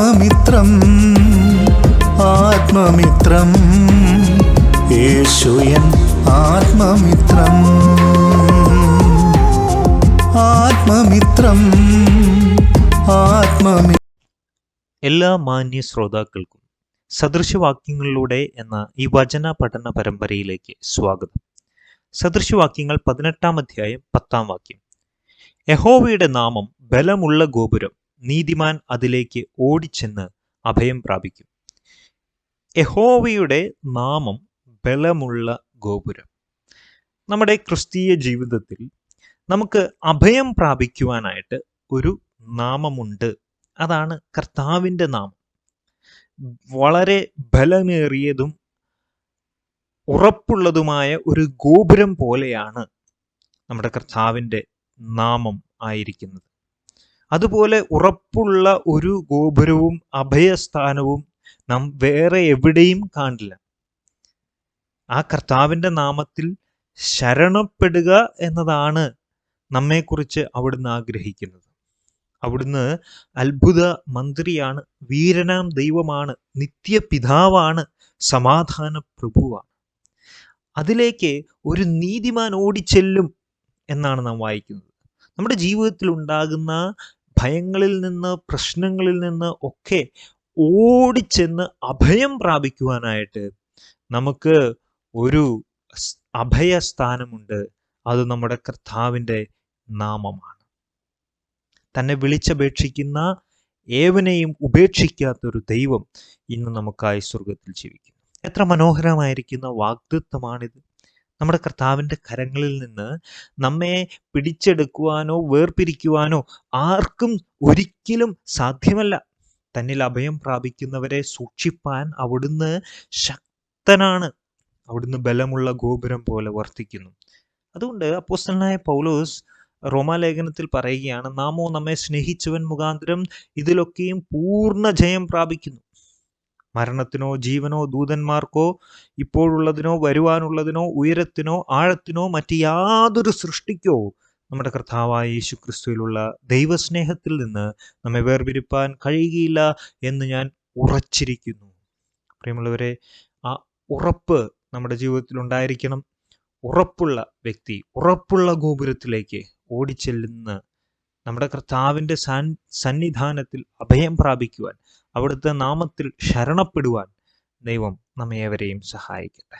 ആത്മമിത്രം ആത്മമിത്രം. യേശുയൻ ആത്മമിത്രം. ആത്മമിത്രം ആത്മമി എല്ലാ മാന്യ ശ്രോതാക്കൾക്കും സദൃശവാക്യങ്ങളിലൂടെ എന്ന ഈ വചന പഠന പരമ്പരയിലേക്ക് സ്വാഗതം. സദൃശവാക്യങ്ങൾ പതിനെട്ടാം അധ്യായം പത്താം വാക്യം. യഹോവയുടെ നാമം ബലമുള്ള ഗോപുരം. നീതിമാൻ അതിലേക്ക് ഓടിച്ചെന്ന് അഭയം പ്രാപിക്കും. യഹോവയുടെ നാമം ബലമുള്ള ഗോപുരം. നമ്മുടെ ക്രിസ്തീയ ജീവിതത്തിൽ നമുക്ക് അഭയം പ്രാപിക്കുവാനായിട്ട് ഒരു നാമമുണ്ട്. അതാണ് കർത്താവിന്റെ നാമം. വളരെ ബലമേറിയതും ഉറപ്പുള്ളതുമായ ഒരു ഗോപുരം പോലെയാണ് നമ്മുടെ കർത്താവിന്റെ നാമം ആയിരിക്കുന്നത്. അതുപോലെ ഉറപ്പുള്ള ഒരു ഗോപുരവും അഭയസ്ഥാനവും നാം വേറെ എവിടെയും കാണില്ല. ആ കർത്താവിന്റെ നാമത്തിൽ ശരണപ്പെടുക എന്നതാണ് നമ്മെക്കുറിച്ച് അവിടുന്ന് ആഗ്രഹിക്കുന്നത്. അവിടുന്ന് അത്ഭുത മന്ത്രിയാണ് വീരനാം ദൈവമാണ് നിത്യപിതാവാണ് സമാധാന പ്രഭുവാണ്. അതിലേക്ക് ഒരു നീതിമാൻ ഓടിച്ചെല്ലും എന്നാണ് നാം വായിക്കുന്നത്. നമ്മുടെ ജീവിതത്തിൽ ഉണ്ടാകുന്ന ഭയങ്ങളിൽ നിന്ന് പ്രശ്നങ്ങളിൽ നിന്ന് ഒക്കെ ഓടിച്ചെന്ന് അഭയം പ്രാപിക്കുവാനായിട്ട് നമുക്ക് ഒരു അഭയസ്ഥാനമുണ്ട് അത് നമ്മുടെ കർത്താവിന്റെ നാമമാണ്. തന്നെ വിളിച്ചപേക്ഷിക്കുന്ന ഏവനെയും ഉപേക്ഷിക്കാത്തൊരു ദൈവം ഇന്ന് നമുക്കായി സ്വർഗത്തിൽ ജീവിക്കുന്നു. എത്ര മനോഹരമായിരിക്കുന്ന വാഗ്ദത്വമാണിത് നമ്മുടെ കർത്താവിന്റെ കരങ്ങളിൽ നിന്ന് നമ്മെ പിടിച്ചെടുക്കുവാനോ വേർപിരിക്കുവാനോ ആർക്കും ഒരിക്കലും സാധ്യമല്ല. തന്നിൽ അഭയം പ്രാപിക്കുന്നവരെ സൂക്ഷിപ്പാൻ അവിടുന്ന് ശക്തനാണ്. അവിടുന്ന് ബലമുള്ള ഗോപുരം പോലെ വർത്തിക്കുന്നു. അതുകൊണ്ട് അപ്പോസ്റ്റലനായ പൗലോസ് റോമാലേഖനത്തിൽ പറയുകയാണ് നാമോ നമ്മെ സ്നേഹിച്ചവൻ മുഖാന്തരം ഇതിലൊക്കെയും പൂർണ ജയം പ്രാപിക്കുന്നു. മരണത്തിനോ ജീവനോ ദൂതന്മാർക്കോ ഇപ്പോഴുള്ളതിനോ വരുവാനുള്ളതിനോ ഉയരത്തിനോ ആഴത്തിനോ മറ്റ് യാതൊരു സൃഷ്ടിക്കോ നമ്മുടെ കർത്താവായ യേശു ക്രിസ്തുവിലുള്ള ദൈവസ്നേഹത്തിൽ നിന്ന് നമ്മെ വേർപിരിപ്പാൻ കഴിയുകയില്ല എന്ന് ഞാൻ ഉറച്ചിരിക്കുന്നു. പ്രിയമുള്ളവരെ ആ ഉറപ്പ് നമ്മുടെ ജീവിതത്തിൽ ഉണ്ടായിരിക്കണം. ഉറപ്പുള്ള വ്യക്തി ഉറപ്പുള്ള ഗോപുരത്തിലേക്ക് ഓടിച്ചെല്ലുന്ന നമ്മുടെ കർത്താവിന്റെ സൻ സന്നിധാനത്തിൽ അഭയം പ്രാപിക്കുവാൻ അവിടുത്തെ നാമത്തിൽ ശരണപ്പെടുവാൻ ദൈവം നമ്മെ ഏവരെയും സഹായിക്കട്ടെ.